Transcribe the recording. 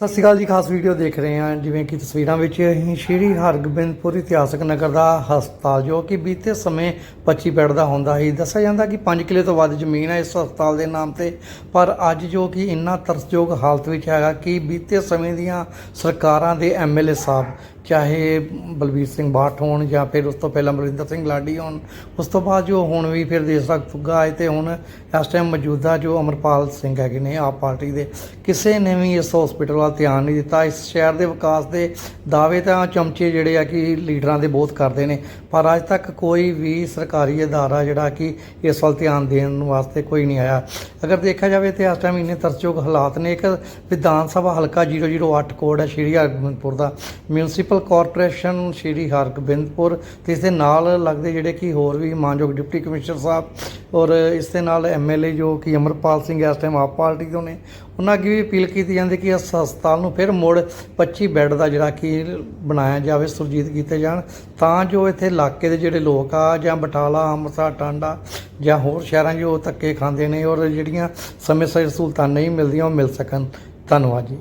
ਸਤਿ ਸ਼੍ਰੀ ਅਕਾਲ ਜੀ, ਖਾਸ ਵੀਡੀਓ ਦੇਖ ਰਹੇ ਹਾਂ। ਜਿਵੇਂ ਕਿ ਤਸਵੀਰਾਂ ਵਿੱਚ ਅਸੀਂ ਸ਼੍ਰੀ ਹਰਗੋਬਿੰਦਪੁਰ ਇਤਿਹਾਸਕ ਨਗਰ ਦਾ ਹਸਪਤਾਲ, ਜੋ ਕਿ ਬੀਤੇ ਸਮੇਂ 25 ਬੈੱਡ ਦਾ ਹੁੰਦਾ ਸੀ। ਦੱਸਿਆ ਜਾਂਦਾ ਕਿ 5 ਕਿਲੇ ਤੋਂ ਵੱਧ ਜ਼ਮੀਨ ਹੈ ਇਸ ਹਸਪਤਾਲ ਦੇ ਨਾਮ ਤੇ। ਪਰ ਅੱਜ ਜੋ ਕਿ ਇੰਨਾ ਤਰਸਯੋਗ ਹਾਲਤ ਵਿੱਚ ਹੈਗਾ ਕਿ ਬੀਤੇ ਸਮੇਂ ਦੀਆਂ ਸਰਕਾਰਾਂ ਦੇ ਐਮਐਲਏ ਸਾਹਿਬ, ਚਾਹੇ ਬਲਬੀਰ ਸਿੰਘ ਬਾਠ ਹੋਣ ਜਾਂ ਫਿਰ ਉਸ ਤੋਂ ਪਹਿਲਾਂ ਬਲਵਿੰਦਰ ਸਿੰਘ ਲਾਡੀ ਹੋਣ, ਉਸ ਤੋਂ ਬਾਅਦ ਜੋ ਹੁਣ ਵੀ ਫਿਰ ਦੇਸ਼ ਦਾ ਫੁੱਗਾ ਆਏ ਤੇ ਹੁਣ ਇਸ ਟਾਈਮ ਮੌਜੂਦਾ ਜੋ ਅਮਰਪਾਲ ਸਿੰਘ ਹੈਗੇ ਨੇ ਆਪ ਪਾਰਟੀ ਦੇ, ਕਿਸੇ ਨੇ ਵੀ ਇਸ ਹਸਪੀਟਲ ਵੱਲ ਧਿਆਨ ਨਹੀਂ ਦਿੱਤਾ। ਇਸ ਸ਼ਹਿਰ ਦੇ ਵਿਕਾਸ ਦੇ ਦਾਅਵੇ ਤਾਂ ਚਮਚੇ ਜਿਹੜੇ ਆ ਕਿ ਲੀਡਰਾਂ ਦੇ ਬਹੁਤ ਕਰਦੇ ਨੇ, ਪਰ ਅੱਜ ਤੱਕ ਕੋਈ ਵੀ ਸਰਕਾਰੀ ਅਦਾਰਾ ਜਿਹੜਾ ਕਿ ਇਸ ਵੱਲ ਧਿਆਨ ਦੇਣ ਵਾਸਤੇ ਕੋਈ ਨਹੀਂ ਆਇਆ। ਅਗਰ ਦੇਖਿਆ ਜਾਵੇ ਤੇ ਇਸ ਟਾਈਮ ਇੰਨੇ ਤਰਸਯੋਗ ਹਾਲਾਤ ਨੇ, ਇੱਕ ਵਿਧਾਨ ਸਭਾ ਹਲਕਾ 008 ਕੋਡ ਹੈ ਸ਼੍ਰੀ ਹਰਗੋਬਿੰਦਪੁਰ ਦਾ। ਮਿਊਨਿਸਪਲ ਕਾਰਪੋਰੇਸ਼ਨ ਸ਼੍ਰੀ ਹਰਗੋਬਿੰਦਪੁਰ, ਤੇ ਇਸ ਦੇ ਨਾਲ ਲੱਗਦੇ ਜਿਹੜੇ ਕਿ ਹੋਰ ਵੀ ਮਾਨਯੋਗ ਡਿਪਟੀ ਕਮਿਸ਼ਨਰ ਸਾਹਿਬ ਔਰ ਇਸ ਦੇ ਨਾਲ ਐਮਐਲਏ ਜੋ ਕਿ ਅਮਰਪਾਲ ਸਿੰਘ ਇਸ ਟਾਈਮ ਆਪ ਪਾਰਟੀ ਤੋਂ ਨੇ, ਉਹਨਾਂ ਅੱਗੇ ਵੀ ਅਪੀਲ ਕੀਤੀ ਜਾਂਦੀ ਕਿ ਇਸ ਹਸਪਤਾਲ ਨੂੰ ਫਿਰ ਮੁੜ 25 ਬੈੱਡ ਦਾ ਜਿਹੜਾ ਕਿ ਬਣਾਇਆ ਜਾਵੇ, ਸੁਰਜੀਤ ਕੀਤੇ ਜਾਣ, ਤਾਂ ਜੋ ਇੱਥੇ ਇਲਾਕੇ ਦੇ ਜਿਹੜੇ ਲੋਕ ਆ, ਜਾਂ ਬਟਾਲਾ, ਅੰਮ੍ਰਿਤਸਰ, ਟਾਂਡਾ, ਜਾਂ ਹੋਰ ਸ਼ਹਿਰਾਂ 'ਚ ਧੱਕੇ ਖਾਂਦੇ ਨੇ ਔਰ ਜਿਹੜੀਆਂ ਸਮੇਂ ਸਿਰ ਸਹੂਲਤਾਂ ਨਹੀਂ ਮਿਲਦੀਆਂ, ਉਹ ਮਿਲ ਸਕਣ। ਧੰਨਵਾਦ ਜੀ।